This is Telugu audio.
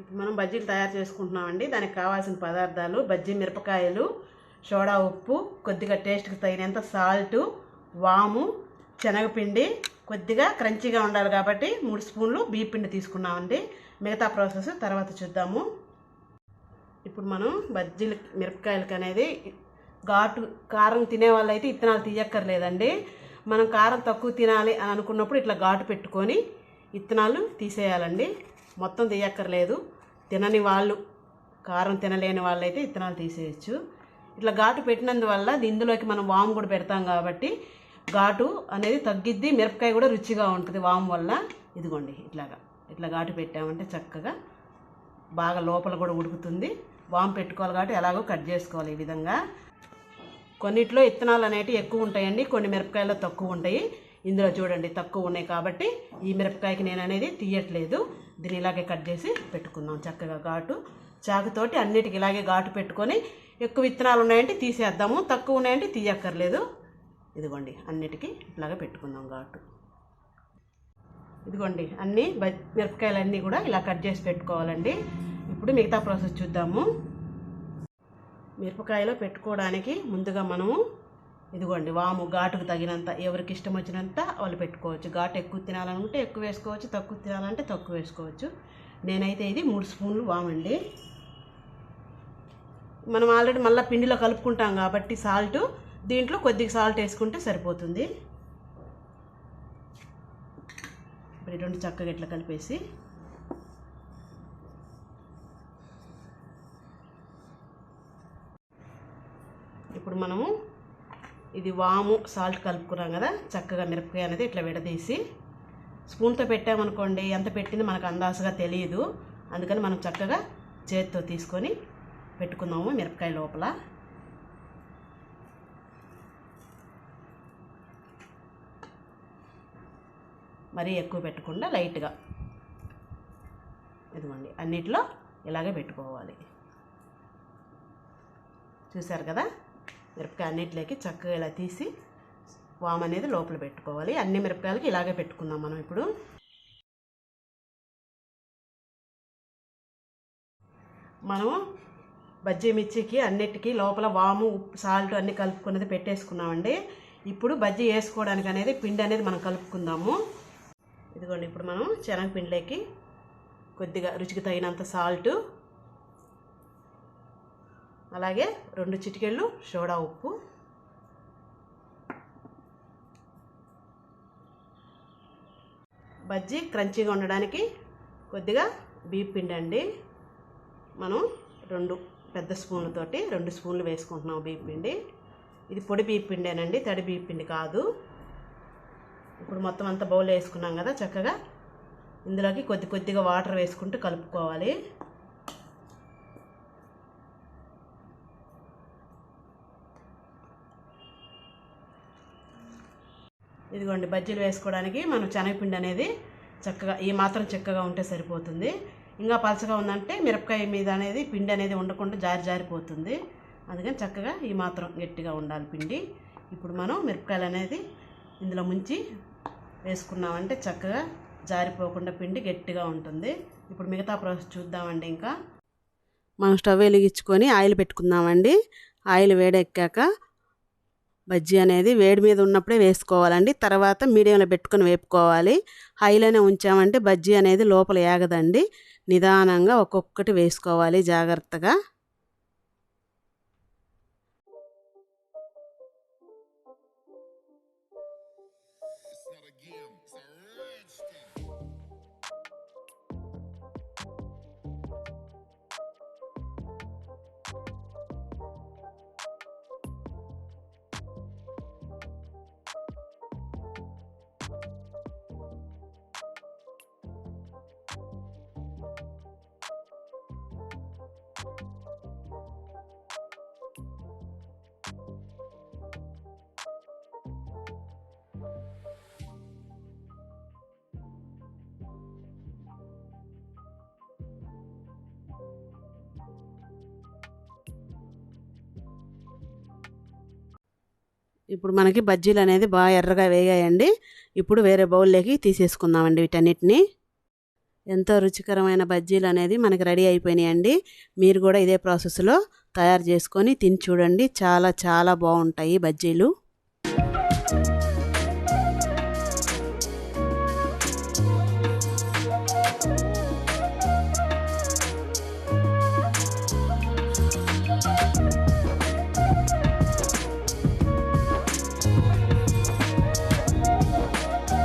ఇప్పుడు మనం బజ్జీలు తయారు చేసుకుంటున్నామండి. దానికి కావాల్సిన పదార్థాలు బజ్జీ మిరపకాయలు సోడా ఉప్పు కొద్దిగా టేస్ట్కి తగినంత సాల్ట్ వాము శనగపిండి కొద్దిగా క్రంచీగా ఉండాలి కాబట్టి మూడు స్పూన్లు బియ్య పిండి తీసుకున్నామండి. మిగతా ప్రాసెస్ తర్వాత చూద్దాము. ఇప్పుడు మనం బజ్జీలు మిరపకాయలకి అనేది ఘాటు కారం తినే వాళ్ళైతే ఇత్తనాలు తీయక్కర్లేదండి. మనం కారం తక్కువ తినాలి అని అనుకున్నప్పుడు ఇట్లా ఘాటు పెట్టుకొని ఇత్తనాలు తీసేయాలండి. మొత్తం తీయక్కర్లేదు. తినని వాళ్ళు కారం తినలేని వాళ్ళైతే ఇత్తనాలు తీసేయచ్చు. ఇట్లా ఘాటు పెట్టినందువల్ల ఇందులోకి మనం వాము కూడా పెడతాం కాబట్టి ఘాటు అనేది తగ్గిద్ది మిరపకాయ కూడా రుచిగా ఉంటుంది వాము వల్ల. ఇదిగోండి ఇట్లాగా ఇట్లా ఘాటు పెట్టామంటే చక్కగా బాగా లోపల కూడా ఉడుకుతుంది. వాము పెట్టుకోవాలి కాబట్టి ఎలాగో కట్ చేసుకోవాలి ఈ విధంగా. కొన్నిట్లో ఇత్తనాలు అనేటివి ఎక్కువ ఉంటాయండి కొన్ని మిరపకాయలు తక్కువ ఉంటాయి. ఇందులో చూడండి తక్కువ ఉన్నాయి కాబట్టి ఈ మిరపకాయకి నేను అనేది తీయట్లేదు. దీన్ని ఇలాగే కట్ చేసి పెట్టుకుందాం చక్కగా ఘాటు. చాకుతోటి అన్నిటికి ఇలాగే ఘాటు పెట్టుకొని ఎక్కువ విత్తనాలు ఉన్నాయంటే తీసేద్దాము తక్కువ ఉన్నాయంటే తీయక్కర్లేదు. ఇదిగోండి అన్నిటికీ ఇలాగే పెట్టుకుందాం ఘాటు. ఇదిగోండి అన్నీ బ మిరపకాయలన్నీ కూడా ఇలా కట్ చేసి పెట్టుకోవాలండి. ఇప్పుడు మిగతా ప్రాసెస్ చూద్దాము. మిరపకాయలో పెట్టుకోవడానికి ముందుగా మనము ఇదిగోండి వాము ఘాటుకు తగినంత ఎవరికి ఇష్టం వచ్చినంత వాళ్ళు పెట్టుకోవచ్చు. ఘాటు ఎక్కువ తినాలనుకుంటే ఎక్కువ వేసుకోవచ్చు తక్కువ తినాలంటే తక్కువ వేసుకోవచ్చు. నేనైతే ఇది మూడు స్పూన్లు వామండి. మనం ఆల్రెడీ మళ్ళీ పిండిలో కలుపుకుంటాం కాబట్టి సాల్ట్ దీంట్లో కొద్దిగా సాల్ట్ వేసుకుంటే సరిపోతుంది. ఇప్పుడు రెండు చక్కగా ఇట్లా కలిపేసి ఇప్పుడు మనము ఇది వాము సాల్ట్ కలుపుకున్నాం కదా చక్కగా మిరపకాయ అనేది ఇట్లా విడదీసి స్పూన్తో పెట్టామనుకోండి ఎంత పెట్టింది మనకు అందాసుగా తెలియదు అందుకని మనం చక్కగా చేతితో తీసుకొని పెట్టుకుందాము మిరపకాయ లోపల. మరీ ఎక్కువ పెట్టకుండా లైట్గా ఇదిగోండి అన్నిట్లో ఇలాగే పెట్టుకోవాలి. చూశారు కదా? మిరపకాయ అన్నిటిలోకి చక్కగా ఇలా తీసి వామ్ అనేది లోపల పెట్టుకోవాలి. అన్ని మిరపకాయలకి ఇలాగే పెట్టుకుందాం మనం ఇప్పుడు. మనము బజ్జీ మిర్చికి అన్నిటికీ లోపల వాము ఉప్పు సాల్ట్ అన్నీ కలుపుకున్నది పెట్టేసుకున్నామండి. ఇప్పుడు బజ్జీ వేసుకోవడానికి అనేది పిండి అనేది మనం కలుపుకుందాము. ఇదిగోండి ఇప్పుడు మనం శనగపిండిలోకి కొద్దిగా రుచికి తగినంత సాల్ట్ అలాగే రెండు చిటికెళ్ళు సోడా ఉప్పు. బజ్జీ క్రంచీగా ఉండడానికి కొద్దిగా బీప్ పిండి అండి. మనం రెండు పెద్ద స్పూన్లతోటి రెండు స్పూన్లు వేసుకుంటున్నాం బీప్ పిండి. ఇది పొడి బీప్ పిండేనండి తడి బీప్ పిండి కాదు. ఇప్పుడు మొత్తం అంతా బౌల్ వేసుకున్నాం కదా చక్కగా. ఇందులోకి కొద్ది కొద్దిగా వాటర్ వేసుకుంటూ కలుపుకోవాలి. ఇదిగోండి బజ్జీలు వేసుకోవడానికి మనం శనగపిండి అనేది చక్కగా ఈ మాత్రం చక్కగా ఉంటే సరిపోతుంది. ఇంకా పలచగా ఉందంటే మిరపకాయ మీద అనేది పిండి అనేది ఉండకుండా జారి జారిపోతుంది. అందుకని చక్కగా ఈ మాత్రం గట్టిగా ఉండాలి పిండి. ఇప్పుడు మనం మిరపకాయలు అనేది ఇందులో ముంచి వేసుకున్నామంటే చక్కగా జారిపోకుండా పిండి గట్టిగా ఉంటుంది. ఇప్పుడు మిగతా ప్రాసెస్ చూద్దామండి ఇంకా. మనం స్టవ్ వెలిగించుకొని ఆయిల్ పెట్టుకుందామండి. ఆయిల్ వేడెక్కాక బజ్జీ అనేది వేడి మీద ఉన్నప్పుడే వేసుకోవాలండి. తర్వాత మీడియంలో పెట్టుకొని వేపుకోవాలి. హైలోనే ఉంచామంటే బజ్జీ అనేది లోపల ఏగదండి. నిదానంగా ఒక్కొక్కటి వేసుకోవాలి జాగ్రత్తగా. ఇప్పుడు మనకి బజ్జీలు అనేది బాగా ఎర్రగా వేగాయండి. ఇప్పుడు వేరే బౌల్లోకి తీసేసుకుందామండి వీటన్నిటిని. ఎంతో రుచికరమైన బజ్జీలు అనేది మనకి రెడీ అయిపోయినాయండి. మీరు కూడా ఇదే ప్రాసెస్లో తయారు చేసుకొని తిని చూడండి. చాలా చాలా బాగుంటాయి బజ్జీలు.